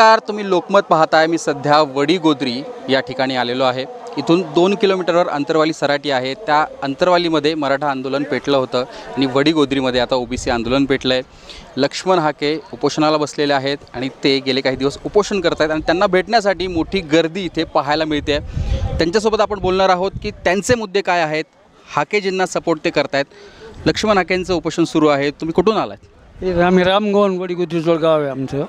नमस्कार तुम्ही लोकमत पाहताय. मी सध्या वडीगोद्री या ठिकाणी आलेलो आहे. इथून दोन किलोमीटरवर अंतरवाली सराटी आहे. त्या अंतरवालीमध्ये मराठा आंदोलन पेटलं होतं आणि वडीगोद्रीमध्ये आता ओबीसी आंदोलन पेटलं आहे लक्ष्मण हाके उपोषणाला बसलेले आहेत आणि ते गेले काही दिवस उपोषण करत आहेत आणि त्यांना भेटण्यासाठी मोठी गर्दी इथे पाहायला मिळते. त्यांच्यासोबत आपण बोलणार आहोत की त्यांचे मुद्दे काय आहेत? हाकेजींना सपोर्ट ते करतायत. लक्ष्मण हाकेंचं उपोषण सुरू आहे. तुम्ही कुठून आलात? हे आम्ही रामगोवन वडी गाव आहे आमचं.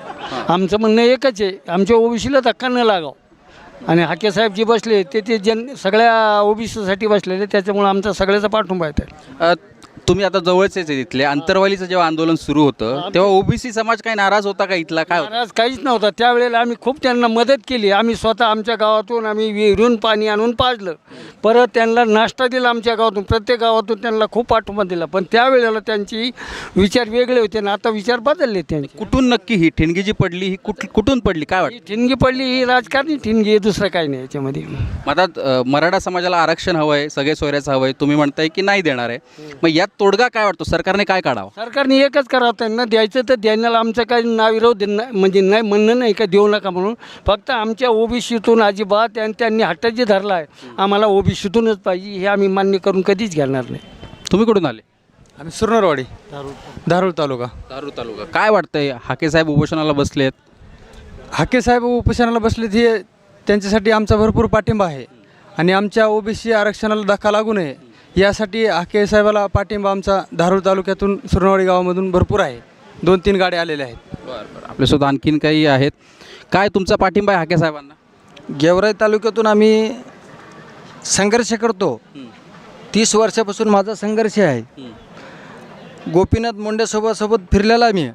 आमचं म्हणणं एकच आहे आमच्या ओबीसीला धक्का न लागाव. आणि हाके साहेब जे बसले ते ते जन सगळ्या ओबीसीसाठी बसलेले त्याच्यामुळे आमचा सगळ्याचा पाठिंबा आहे तुम्ही आता जवळचेच आहे तिथले अंतरवालीचं जेव्हा आंदोलन सुरू होतं तेव्हा ओबीसी समाज काही नाराज होता का इथला? काय होता? महाराज काहीच नव्हता. त्यावेळेला आम्ही खूप त्यांना मदत केली. आम्ही स्वतः आमच्या गावातून आम्ही विहिरून पाणी आणून पाजलं. परत त्यांना नाश्ता दिला आमच्या गावातून. प्रत्येक गावातून त्यांना खूप पाठिंबा दिला. पण त्यावेळेला त्यांची विचार वेगळे होते आणि आता विचार बदलले त्यांचे. कुठून नक्की ही ठिणगी जी पडली? ही कुठ कुठून पडली? काय वाटतं? ही ठिणगी पडली ही राजकारणी ठिणगी आहे दुसरं काही नाही याच्यामध्ये. मग आता अ, मराठा समाजाला आरक्षण हवं आहे सगळे सोयऱ्याचं हवं आहे तुम्ही म्हणताय की नाही देणार आहे. मग यात तोडगा काय वाटतो? सरकारने काय काढावं? सरकारने एकच करावं त्यांना द्यायचं तर द्यायला आमचं काही नाविरोध नाही म्हणजे नाही म्हणणं नाही का? देऊ नका म्हणून. फक्त आमच्या ओबीसीतून अजिबात आणि त्यांनी हट्ट जे धरला आहे. आम्हाला ओबीसीतूनच पाहिजे हे आम्ही मान्य करून कधीच घेणार नाही. तुम्ही कुठून आले? आम्ही सुरनरवाडी. धारूर तालुका. दारू तालुका. काय वाटतंय? हाके साहेब उपोषणाला बसलेत. हाके साहेब उपोषणाला बसलेत हे त्यांच्यासाठी आमचा भरपूर पाठिंबा आहे. आणि आमच्या ओबीसी आरक्षणाला धक्का लागू नये. यासाठी हाके साहेबाला पाठिंबा आमचा धारूर तालुक्यातून सुरनवाडी गावामधून भरपूर आहे. दोन तीन गाड्या आलेल्या आहेत. बरं बरं. आपल्यासोबत आणखीन काही आहेत. काय तुमचा पाठिंबा आहे हाके साहेबांना? गेवराई तालुक्यातून आम्ही संघर्ष करतो. तीस वर्षापासून माझा संघर्ष आहे. गोपीनाथ मुंडेसोबत सोबत फिरलेला आहे मी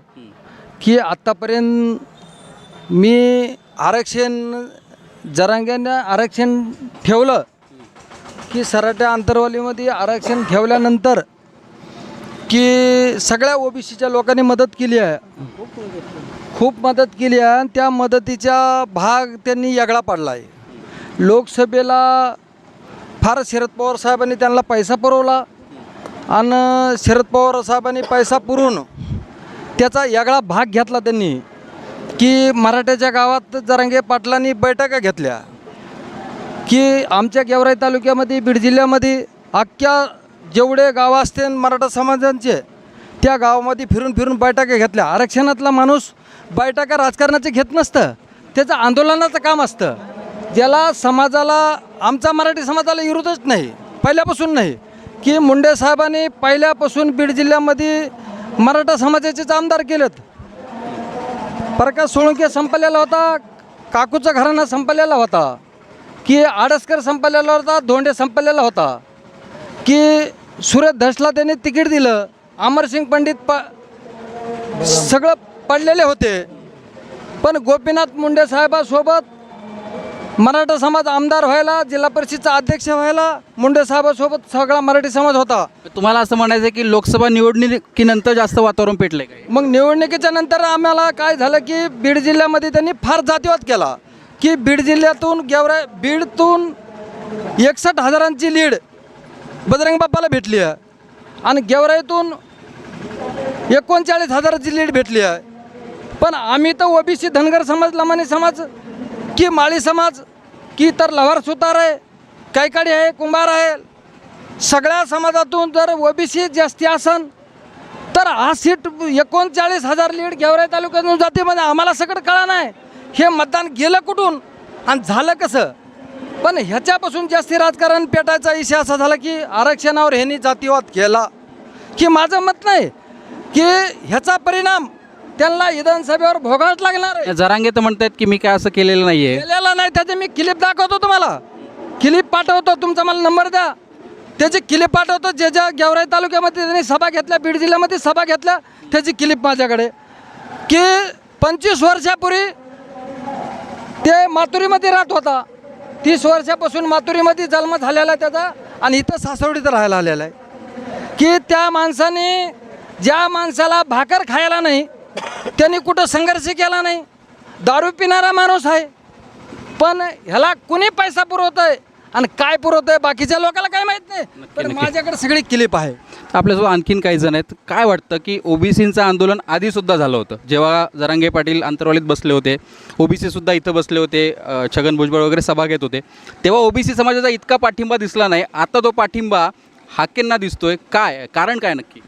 की आत्तापर्यंत मी आरक्षण जरांग्यानं आरक्षण ठेवलं. की सराट्या आंतरवालीमध्ये आरक्षण ठेवल्यानंतर की सगळ्या ओबीसीच्या लोकांनी मदत केली आहे. खूप मदत केली आहे आणि त्या मदतीचा भाग त्यांनी वेगळा पाडला आहे. लोकसभेला फार शरद पवार साहेबांनी त्यांना पैसा पुरवला आणि शरद पवार साहेबांनी पैसा पुरवून त्याचा वेगळा भाग घेतला त्यांनी की मराठ्याच्या गावात जरांगे पाटलांनी बैठका घेतल्या. की आमच्या गेवराई तालुक्यामध्ये बीड जिल्ह्यामध्ये अख्ख्या जेवढे गावं असते मराठा समाजांचे त्या गावामध्ये फिरून फिरून बैठका घेतल्या. आरक्षणातला माणूस बैठका राजकारणाचे घेत नसतं. त्याचं आंदोलनाचं काम असतं. ज्याला समाजाला आमचा मराठी समाजाला विरोधच नाही. पहिल्यापासून नाही. की मुंडे साहेबांनी पहिल्यापासून बीड जिल्ह्यामध्ये मराठा समाजाचेच आमदार केलेत प्रकाश सोळंके संपलेला होता काकूचा घराणा संपलेला होता. की आडसकर संपलेला होता धोंडे संपलेला होता. की सुरेश धसला त्यांनी तिकीट दिलं. अमरसिंग पंडित प सगळं पडलेले होते. पण गोपीनाथ मुंडे साहेबासोबत मराठा समाज आमदार व्हायला जिल्हा परिषदचा अध्यक्ष व्हायला मुंडे साहेबासोबत सगळा मराठी समाज होता. तुम्हाला असं म्हणायचं की लोकसभा निवडणुकीनंतर जास्त वातावरण पेटलंय काय मग निवडणुकीच्या नंतर आम्हाला काय झालं की बीड जिल्ह्यामध्ये त्यांनी फार जातीवाद केला. की बीड जिल्ह्यातून गेवरा बीडतून एकसष्ट हजारांची लीड बजरंग बाप्पाला भेटली आहे. आणि गेवराईतून एकोणचाळीस हजाराची लीड भेटली आहे. पण आम्ही तर ओबीसी धनगर समाज लमानी समाज की माळी समाज की तर लवार सुतार आहे कैकाडी आहे कुंभार आहे सगळ्या समाजातून जर ओबीसी जास्ती असन तर हा सीट एकोणचाळीस हजार लीड गेवराई तालुक्यातून जाते म्हणजे आम्हाला सगळं कळा नाही. हे मतदान गेलं कुठून? आणि झालं कसं? पण ह्याच्यापासून जास्ती राजकारण पेटायचा इशा असा झाला की आरक्षणावर ह्यांनी जातीवाद केला. की माझं मत नाही की ह्याचा परिणाम त्यांना विधानसभेवर भोगावंच लागणार आहे. जरांगे तर म्हणतायत की मी काय असं केलेलं नाहीये. केलेला नाही. त्याचे मी क्लिप दाखवतो तुम्हाला. क्लिप पाठवतो. तुमचा मला नंबर द्या. त्याची क्लिप पाठवतो. जे ज्या गेवराई तालुक्यामध्ये त्यांनी सभा घेतल्या बीड जिल्ह्यामध्ये सभा घेतल्या त्याची क्लिप माझ्याकडे. की पंचवीस वर्षापूर्वी ते माथुरीमध्ये राहत होता. तीस वर्षापासून माथुरीमध्ये जन्म झालेला आहे त्याचा आणि इथं सासवडीत राहायला आलेला आहे. की त्या माणसाने ज्या माणसाला भाकर खायला नाही त्यांनी कुठं संघर्ष केला नाही. दारू पिणारा माणूस आहे. पण ह्याला कुणी पैसा पुरवत आहे आणि काय पुरवत आहे बाकीच्या लोकांना काय माहीत नाही. पण. माझ्याकडे सगळी क्लिप आहे. आपल्यासोबत आणखीन काही जण आहेत. काय वाटतं की ओबीसीचं आंदोलन आधीसुद्धा झालं होतं? जेव्हा जरांगे पाटील अंतरवालीत बसले होते ओबीसी सुद्धा इथं बसले होते छगन भुजबळ वगैरे सभा घेत होते. तेव्हा ओबीसी समाजाचा इतका पाठिंबा दिसला नाही. आता तो पाठिंबा हाकेंना दिसतोय. काय? कारण काय नक्की?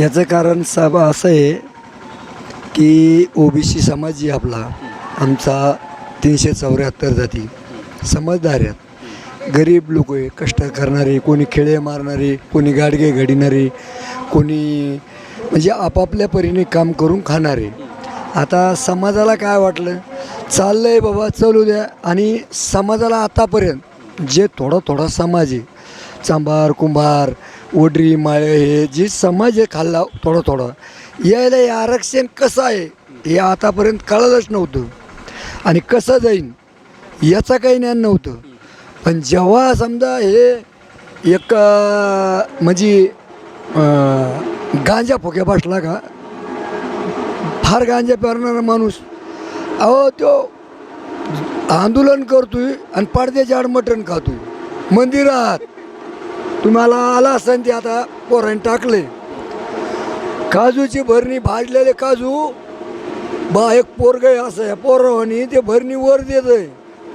याचं कारण साहेब असं आहे की ओबीसी समाज जी आपला आमचा तीनशे चौऱ्याहत्तर जाती समजदार आहेत. गरीब लोक आहे कष्ट करणारे कोणी खेळे मारणारे कोणी गाडगे घडिणारे कोणी म्हणजे आपापल्या परीने काम करून खाणारे. आता समाजाला काय वाटलं? चाललं आहे बाबा चालू द्या. आणि समाजाला आतापर्यंत जे थोडा थोडा समाज आहे चांभार कुंभार ओढरी माळे हे जे समाज आहे खाल्ला थोडं थोडं यायला हे आरक्षण कसं आहे हे आतापर्यंत कळलंच नव्हतं. आणि कसं जाईन याचं काही ज्ञान नव्हतं. पण जेव्हा समजा हे एक म्हणजे गांजा फुक्या बसला का फार गांजा पेरणारा माणूस अहो तो आंदोलन करतोय आणि पडद्याच्या आड मटण खातोय. मंदिरात तुम्हाला आला असेल ते आता पोरांनी टाकले. काजूची भरणी भाजलेले काजू बा एक पोरग आहे असं या पोरावानी ते भरणी वर देत आहे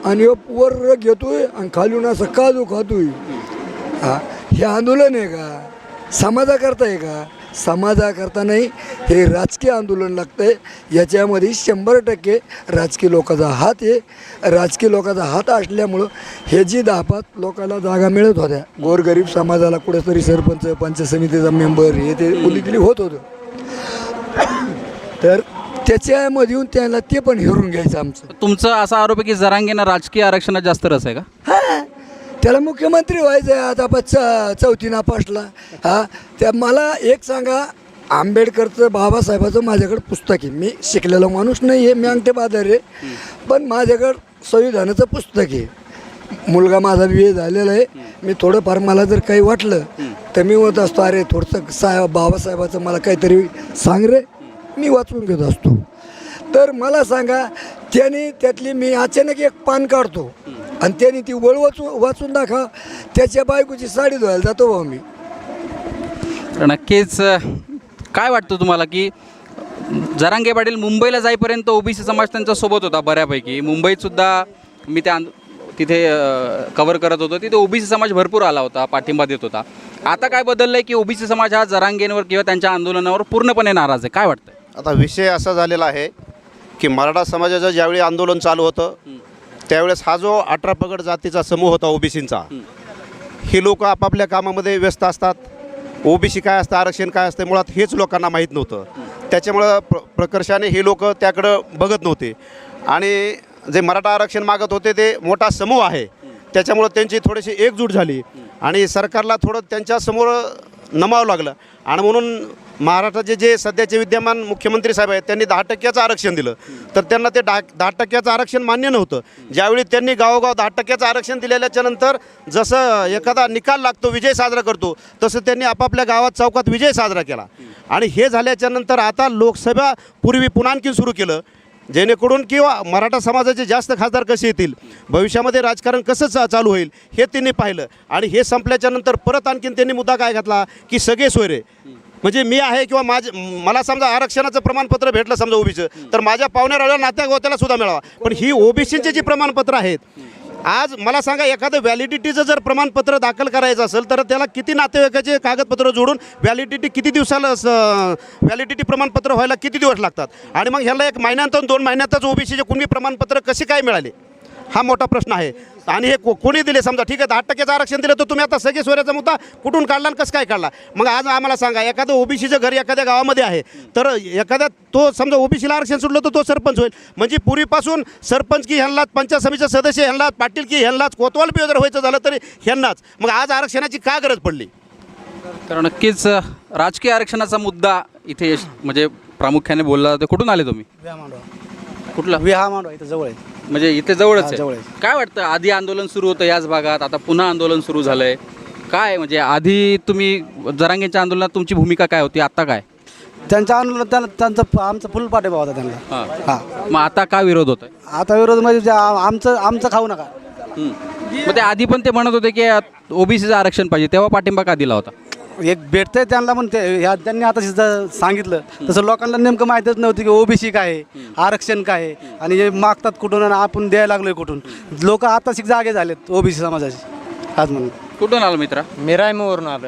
आणि ह्यो वर घेतोय आणि खालून असं काजू खातोय. हा हे आंदोलन आहे का? समाजाकरता आहे का? समाजाकरता नाही हे राजकीय आंदोलन लागतं आहे याच्यामध्ये शंभर टक्के राजकीय लोकांचा हात आहे. राजकीय लोकांचा हात असल्यामुळं हे जी दहापात लोकांना जागा मिळत होत्या गोरगरीब समाजाला कुठेतरी सरपंच पंचायत समितीचा मेंबर हे ते उलिकली होत होतं. तर त्याच्यामध्ये येऊन त्याला ते पण हेरून घ्यायचं आमचं. तुमचं असा आरोप आहे की जरांगेनं राजकीय आरक्षणात जास्त रस आहे का? हा. त्याला मुख्यमंत्री व्हायचं आहे आता आपण च चौथी नापासला हा. त्या मला एक सांगा आंबेडकरचं बाबासाहेबाचं माझ्याकडं पुस्तक आहे. मी शिकलेला माणूस नाही आहे मी अंगठे बाजार आहे. पण माझ्याकडं संविधानाचं पुस्तक आहे. मुलगा माझा विहे झालेला आहे. मी थोडंफार मला जर काही वाटलं तर मी म्हणत असतो अरे थोडंसं साहेब बाबासाहेबाचं मला काहीतरी सांग रे. मी वाचून घेत असतो. तर मला सांगा त्याने त्यातली मी अचानक एक पान काढतो. आणि त्याने ती वळ वाचून वाचून दाखवा त्याच्या बायकोची साडी धुवायला जातो भाऊ मी. तर नक्कीच काय वाटतं तुम्हाला की जरांगे पाटील मुंबईला जाईपर्यंत ओबीसी समाज त्यांच्यासोबत होता बऱ्यापैकी. मुंबईतसुद्धा मी त्या तिथे कवर करत होतो. तिथे ओबीसी समाज भरपूर आला होता पाठिंबा देत होता. आता काय बदललं आहे की ओबीसी समाज हा जरांगेंवर किंवा त्यांच्या आंदोलनावर पूर्णपणे नाराज आहे? काय वाटतं आता विषय असा झालेला आहे की मराठा समाजाचं ज्यावेळी आंदोलन चालू होतं त्यावेळेस हा जो अठरा पगड जातीचा समूह होता ओबीसींचा ही लोक आपापल्या कामामध्ये व्यस्त असतात. ओबीसी काय असतं आरक्षण काय असतं मुळात हेच लोकांना माहीत नव्हतं. त्याच्यामुळं प्र प्रकर्षाने हे लोक त्याकडं बघत नव्हते. आणि जे मराठा आरक्षण मागत होते ते मोठा समूह आहे. त्याच्यामुळं त्यांची थोडीशी एकजूट झाली. आणि सरकारला थोडं त्यांच्यासमोर नमावं लागलं. आणि म्हणून महाराष्ट्राचे जे सध्याचे विद्यमान मुख्यमंत्री साहेब आहेत त्यांनी दहा टक्क्याचं आरक्षण दिलं. तर त्यांना ते दहा दहा टक्क्याचं आरक्षण मान्य नव्हतं. ज्यावेळी त्यांनी गावोगाव दहा टक्क्याचं आरक्षण दिलेल्याच्या नंतर जसं एखादा निकाल लागतो विजय साजरा करतो तसं त्यांनी आपापल्या गावात चौकात विजय साजरा केला. आणि हे झाल्याच्यानंतर आता लोकसभा पूर्वी पुन्हा आणखी सुरू केलं. जेणेकरून किंवा मराठा समाजाचे जास्त खासदार कसे येतील? भविष्यामध्ये राजकारण कसं चा चालू होईल? हे त्यांनी पाहिलं. आणि हे संपल्याच्या नंतर परत आणखीन त्यांनी मुद्दा काय घातला? की सगळे सोयरे. म्हणजे मी आहे किंवा माझ मला समजा आरक्षणाचं प्रमाणपत्र भेटलं समजा ओबीचं तर माझ्या पाहुण्याला नात्या गोत्याला सुद्धा मिळावा. पण ही ओबीसीचे जी प्रमाणपत्र आहेत आज मला सांगा एखादं व्हॅलिडिटीचं जर प्रमाणपत्र दाखल करायचं असेल तर त्याला किती नातेवाईकाचे कागदपत्र जोडून व्हॅलिडिटी किती दिवसाला व्हॅलिडिटी प्रमाणपत्र व्हायला किती दिवस लागतात? आणि मग ह्याला एक महिन्यातून दोन महिन्यातच ओबीसीचे कुणबी प्रमाणपत्र कसे काय मिळाले? हा मोठा प्रश्न आहे. आणि हे को कोणी दिले? समजा ठीक आहे दहा टक्क्याचं आरक्षण दिलं तर तुम्ही आता सगळे सोयऱ्याचा मुद्दा कुठून काढला आणि कसं काय काढला? मग आज आम्हाला सांगा एखादं ओबीसीचं घर एखाद्या गावामध्ये आहे तर एखाद्या तो समजा ओबीसीला आरक्षण सुटलं तर तो सरपंच होईल. म्हणजे पूर्वीपासून सरपंच की ह्यांनाच पंचायत समितीचे सदस्य ह्यांनाच पाटील की ह्यांनाच कोतवाल बी जर व्हायचं झालं तरी ह्यांनाच. मग आज आरक्षणाची का गरज पडली? तर नक्कीच राजकीय आरक्षणाचा मुद्दा इथे म्हणजे प्रामुख्याने बोलला जातो कुठून आले तुम्ही? कुठला? विहा मांडवा इथं जवळ आहे. म्हणजे इथे जवळच हा, जवळ आहे काय वाटतं आधी आंदोलन सुरू होतं याच भागात आता पुन्हा आंदोलन सुरू झालंय? काय म्हणजे आधी तुम्ही जरांगेच्या आंदोलनात तुमची भूमिका काय होती आता काय? त्यांच्या आंदोलन त्यांना त्यांचा आमचा फुल पाठिंबा होता त्यांना. हां. हा. मग आता का विरोध होत आता विरोध म्हणजे जे आ- आमचं आमचं खाऊ नका. मग ते आधी पण ते म्हणत होते की ओबीसीचं आरक्षण पाहिजे. तेव्हा पाठिंबा का दिला होता? एक भेटतंय त्यांना पण ते ह्या त्यांनी आता जसं सांगितलं तसं लोकांना नेमकं माहीतच नव्हतं की ओबीसी काय आहे आरक्षण काय आहे आणि हे मागतात कुठून आणि आपण द्यायला लागलोय कुठून. लोक आता शिक जागे झालेत ओबीसी समाजाचे आज म्हणून. कुठून आलो मित्रा? मी रायमवरून आलो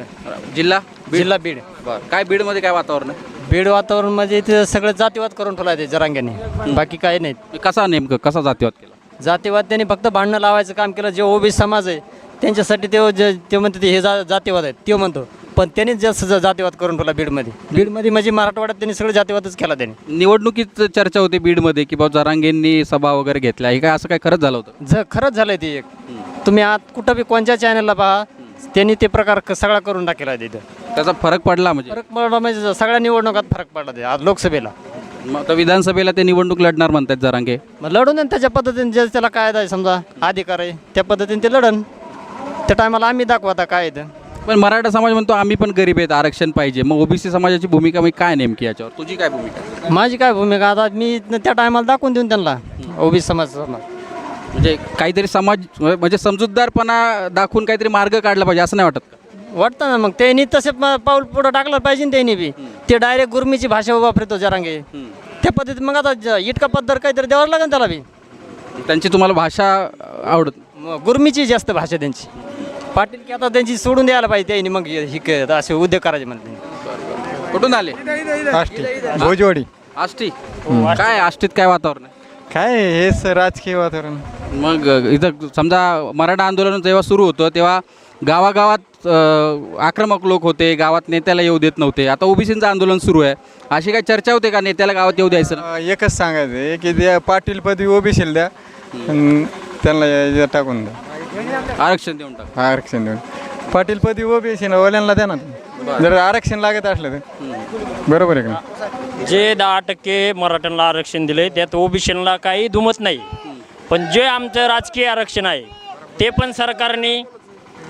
जिल्हा? जिल्हा बीड. बरं. काय बीडमध्ये काय वातावरण आहे? बीड वातावरण म्हणजे इथे सगळं जातीवाद करून ठेवला ते जरांग्याने. बाकी काही नाही कसा नेमकं कसा जातीवाद केला? जातीवाद त्यांनी फक्त भांडणं लावायचं काम केलं जे ओबीसी समाज आहे त्यांच्यासाठी ते जे ते म्हणते ते हे जा जातीवाद आहेत ते म्हणतो. पण त्यांनीच जास्त जा- जातीवाद करून ठेवला बीडमध्ये. बीडमध्ये म्हणजे मराठवाड्यात त्यांनी सगळं जातीवादच केला त्यांनी. निवडणुकीत चर्चा होती बीडमध्ये की बाबा जरांगेंनी सभा वगैरे घेतल्या. हे काय असं काय खरंच झालं होतं? ज खरंच झालंय ते एक. तुम्ही आत कुठं बी कोणत्या चॅनलला पहा त्यांनी ते प्रकार क- सगळा करून टाकेला आहे तिथं. त्याचा फरक पडला म्हणजे? फरक पडला म्हणजे सगळ्या निवडणुकात फरक पडला ते आज लोकसभेला. मग आता विधानसभेला ते निवडणूक लढणार म्हणतात जरांगे. मग लढून आणि त्याच्या पद्धतीने जे त्याला काय आहे समजा अधिकार आहे त्या पद्धतीने ते लढन. त्या टायमाला आम्ही दाखवू आता काय आहे ते. पण मराठा समाज म्हणतो आम्ही पण गरीब आहेत आरक्षण पाहिजे. मग ओबीसी समाजाची भूमिका मी काय नेमकी याच्यावर? तुझी काय भूमिका? माझी काय भूमिका? आता मी त्या टायमाला दाखवून देऊन त्यांना ओबीसी समाज म्हणजे काहीतरी समाज म्हणजे समजूतदारपणा दाखवून काहीतरी मार्ग काढला पाहिजे असं नाही वाटत का? वाटतं ना मग. त्यांनी तसे पाऊल पुढं टाकलं पाहिजे ना त्यांनी बी. ते डायरेक्ट गुरमीची भाषा वापरतो जरांगे. त्या पद्धतीत मग आता ज- इटका पद्धत काहीतरी द्यावं लागेल त्याला बी. त्यांची तुम्हाला भाषा आवडत मग गुरमीची जास्त भाषा त्यांची. पाटील की आता त्यांची सोडून द्यायला पाहिजे त्यांनी मग ही क- असे उद्योग करायचे म्हणते कुठून आले? भोजवाडी. आष्टी? काय आष्टीत काय वातावरण आहे? काय हेच राजकीय वातावरण. मग अ, इथं समजा मराठा आंदोलन जेव्हा सुरू होतं तेव्हा गावागावात अ, आक्रमक लोक होते गावात नेत्याला येऊ देत नव्हते. आता ओबीसीचं आंदोलन सुरू आहे. अशी काही चर्चा होते का? नेत्याला गावात येऊ द्यायचं नाही? अं, एकच सांगायचं आहे की त्या पाटील पदवी ओबीसीला द्या. अन् त्यांना टाकून द्या आरक्षण देऊन टाक. आरक्षण देऊन. पाटील पदवी ओबीसीला ओल्यांना द्या ना जर आरक्षण लागत असलं तर. बरोबर आहे का जे दहा टक्के मराठ्यांना आरक्षण दिले त्यात ओबीसीला काही दुमत नाही. पण जे आमचं राजकीय आरक्षण आहे ते पण सरकारने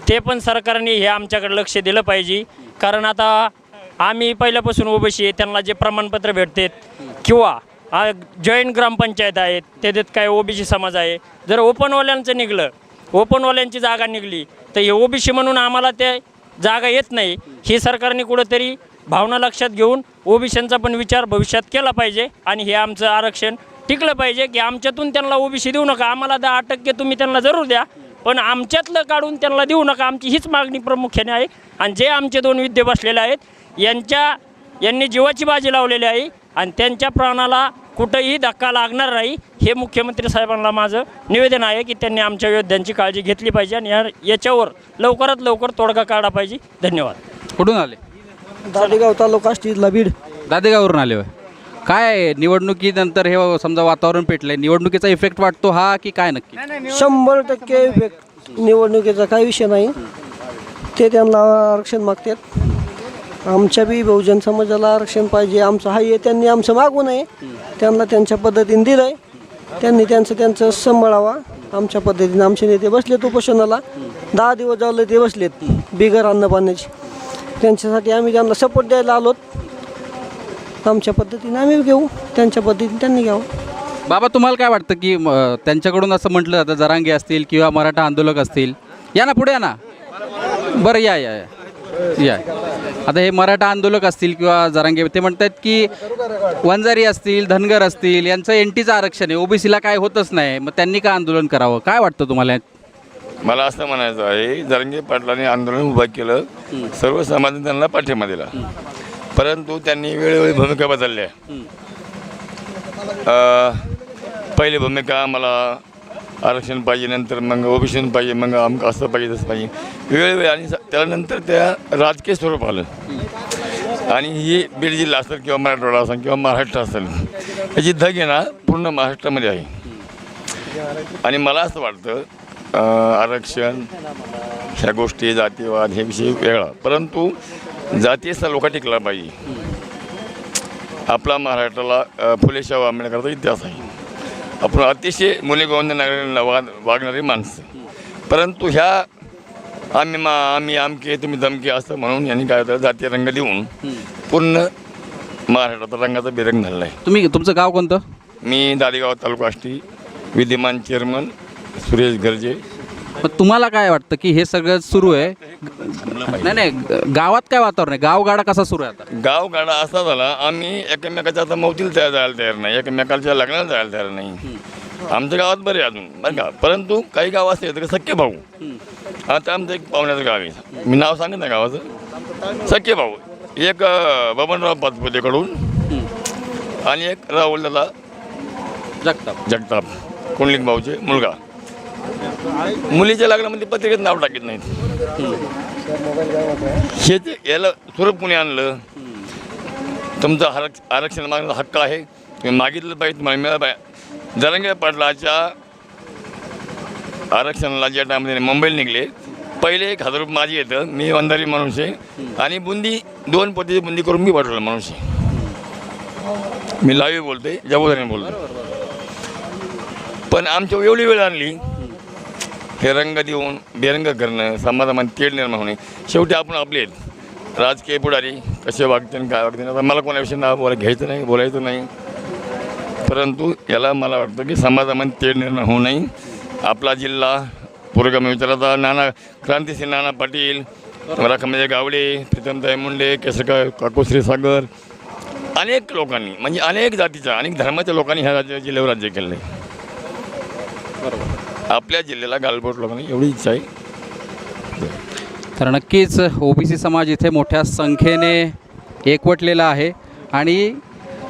ते पण सरकारने हे आमच्याकडे लक्ष दिलं पाहिजे. कारण आता आम्ही पहिल्यापासून ओबीसी त्यांना जे प्रमाणपत्र भेटतात किंवा जॉईंट ग्रामपंचायत आहे त्याच्यात काय ओबीसी समाज आहे. जर ओपनवाल्यांचं निघलं ओपनवाल्यांची जागा निघली तर हे ओबीसी म्हणून आम्हाला ते जागा येत नाही. ही सरकारने कुठंतरी भावना लक्षात घेऊन ओबीसींचा पण विचार भविष्यात केला पाहिजे आणि हे आमचं आरक्षण टिकलं पाहिजे की आमच्यातून त्यांना ओबीसी देऊ नका. आम्हाला दहा टक्के तुम्ही त्यांना जरूर द्या पण आमच्यातलं काढून त्यांना देऊ नका. आमची हीच मागणी प्रामुख्याने आहे आणि जे आमचे दोन विद्य बसलेले आहेत यांच्या यांनी जीवाची बाजी लावलेली आहे आणि त्यांच्या प्राणाला कुठंही धक्का लागणार नाही. हे मुख्यमंत्री साहेबांना माझं निवेदन आहे की त्यांनी आमच्या योद्ध्यांची काळजी घेतली पाहिजे आणि या याच्यावर लवकरात लवकर तोडगा काढला पाहिजे. धन्यवाद. कुठून आले? दाडेगाव तालुका बीड दादेगावरून आले होय. काय निवडणुकीनंतर हे समजा वातावरण पेटलंय. निवडणुकीचा इफेक्ट वाटतो हा की काय नक्की? शंभर टक्के व्यक- निवडणुकीचा काही विषय नाही. ते त्यांना आरक्षण मागतात. आमच्या बी बहुजन समाजाला आरक्षण पाहिजे आमचं हाय आहे त्यांनी आमचं मागू नये त्यांना त्यांच्या पद्धतीने दिलं आहे त्यांनी त्यांचं त्यांचं सांभाळावा. आमच्या पद्धतीने आमचे नेते बसलेत उपोषणाला. दहा दिवस झाले ते बसलेत बिगर अन्न पाण्याचे. त्यांच्यासाठी आम्ही त्यांना सपोर्ट द्यायला आलोत. आमच्या पद्धतीने आम्ही घेऊ त्यांच्या पद्धतीने त्यांनी घ्यावं. बाबा तुम्हाला काय वाटतं की त्यांच्याकडून असं म्हटलं जातं जरांगे असतील किंवा मराठा आंदोलक असतील? या ना पुढे या ना. बरं या या या. या. आता हे मराठा आंदोलक असतील किंवा जरांगे ते म्हणतात की वंजारी असतील धनगर असतील यांचं एनटीचं आरक्षण आहे. ओबीसीला काय होतच नाही. मग त्यांनी का आंदोलन करावं? काय वाटतं तुम्हाला? मला असं म्हणायचं आहे जरंगे पाटलांनी आंदोलन उभं केलं सर्व समाजाने त्यांना पाठिंबा दिला. परंतु त्यांनी वेळोवेळी भूमिका बदलल्या. पहिली भूमिका मला आरक्षण पाहिजे नंतर मग ओबीसी पाहिजे मग अमक असं पाहिजे तसं पाहिजे. वेळोवेळी आणि स- त्यानंतर त्या राजकीय स्वरूप आलं. आणि ही बीड जिल्हा असेल किंवा मराठवाडा असेल किंवा महाराष्ट्र असेल याची धग पूर्ण महाराष्ट्रामध्ये आहे. आणि मला असं वाटतं आरक्षण ह्या गोष्टी जातीवाद हे विषय वेगळा. परंतु जातीचा लोक टिकला पाहिजे. आपला महाराष्ट्राला फुलेशा फुले शाहू आंबेडकरचा इतिहास आहे. आपण अतिशय मुलीगोंद वाग वागणारी माणसं. परंतु ह्या आम्ही मा आम्ही आमके तुम्ही धमके असं म्हणून यांनी काय होतं जातीय रंग देऊन पूर्ण महाराष्ट्राचा रंगाचा बेरंग झालेला आहे तुम्ही तुमचं गाव कोणतं? मी दादेगाव तालुका आष्टी विद्यमान चेअरमन सुरेश गर्जे. मग तुम्हाला काय वाटतं की हे सगळं सुरू आहे? नाही नाही गावात काय वातावरण आहे? गावगाडा कसा सुरू आहे आता? गाव गाडा असा झाला आम्ही एकमेकाच्या आता मौतील तयार जायला तयार नाही. एकमेकाच्या लग्नाला जायला तयार नाही. आमच्या गावात बरे अजून बरं का? परंतु काही गाव असते तर सख्खे भाऊ. आता आमचं एक पाहुण्याचं गाव आहे. मी नाव सांगत ना गावाचं? सख्खे भाऊ. एक बबनराव पाचपुतेकडून आणि एक राहुल दादा जगताप. जगताप. कुंडलिक भाऊचे मुलगा. मुलीच्या लग्नामध्ये पत्रिकेत नाव टाकत नाहीत. हे याला स्वरूप कोणी आणलं? तुमचं आरक्ष आरक्षण मागण्याचा हक्क आहे. तुम्ही मागितलं पाहिजे तुम्हाला मिळालं पाहिजे. जरंगे पाटलाच्या आरक्षणाला ज्या टायमध्ये मुंबईला निघले पहिले एक हजार रुपये माझी येतं मी वंधारी माणूस आहे. आणि बुंदी दोन पोतीची बुंदी करून मी पाठवलं माणूस आहे. मी लावी बोलते जबोदारीने बोलतो पण आमच्या एवढी वेळ आणली हे रंग देऊन बेरंग करणं समाजामध्ये तेढ निर्माण होणे शेवटी आपण आपले राजकीय पुढारी कसे वागते आणि काय वागते आता मला कोणाविषयी नाव बोला घ्यायचं नाही बोलायचं नाही. परंतु याला मला वाटतं की समाजामध्ये तेढ निर्माण होऊ नये. आपला जिल्हा पुरोगामी विचाराचा नाना क्रांतिसिंह नाना पाटील राखमजे गावडे प्रीतमताई मुंडे केसरका काकोश्री सागर अनेक लोकांनी म्हणजे अनेक जातीच्या अनेक धर्माच्या लोकांनी ह्या राज्य जिल्ह्यावर राज्य केलं आहे बरोबर. आपल्या जिल्ह्याला गालबोट लोकांनी एवढी इच्छा आहे. तर नक्कीच ओबीसी समाज इथे मोठ्या संख्येने एकवटलेला आहे. आणि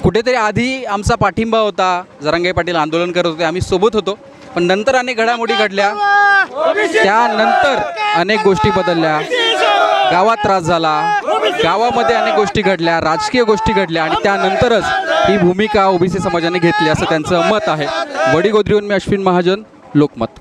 कुठेतरी आधी आमचा पाठिंबा होता जरांगे पाटील आंदोलन करत होते आम्ही सोबत होतो. पण नंतर अनेक घडामोडी घडल्या. त्यानंतर अनेक गोष्टी बदलल्या. गावात त्रास झाला. गावामध्ये अनेक गोष्टी घडल्या राजकीय गोष्टी घडल्या. आणि त्यानंतरच ही भूमिका ओबीसी समाजाने घेतली असं त्यांचं मत आहे. वडीगोद्रीहून मी अश्विन महाजन. लोकमत.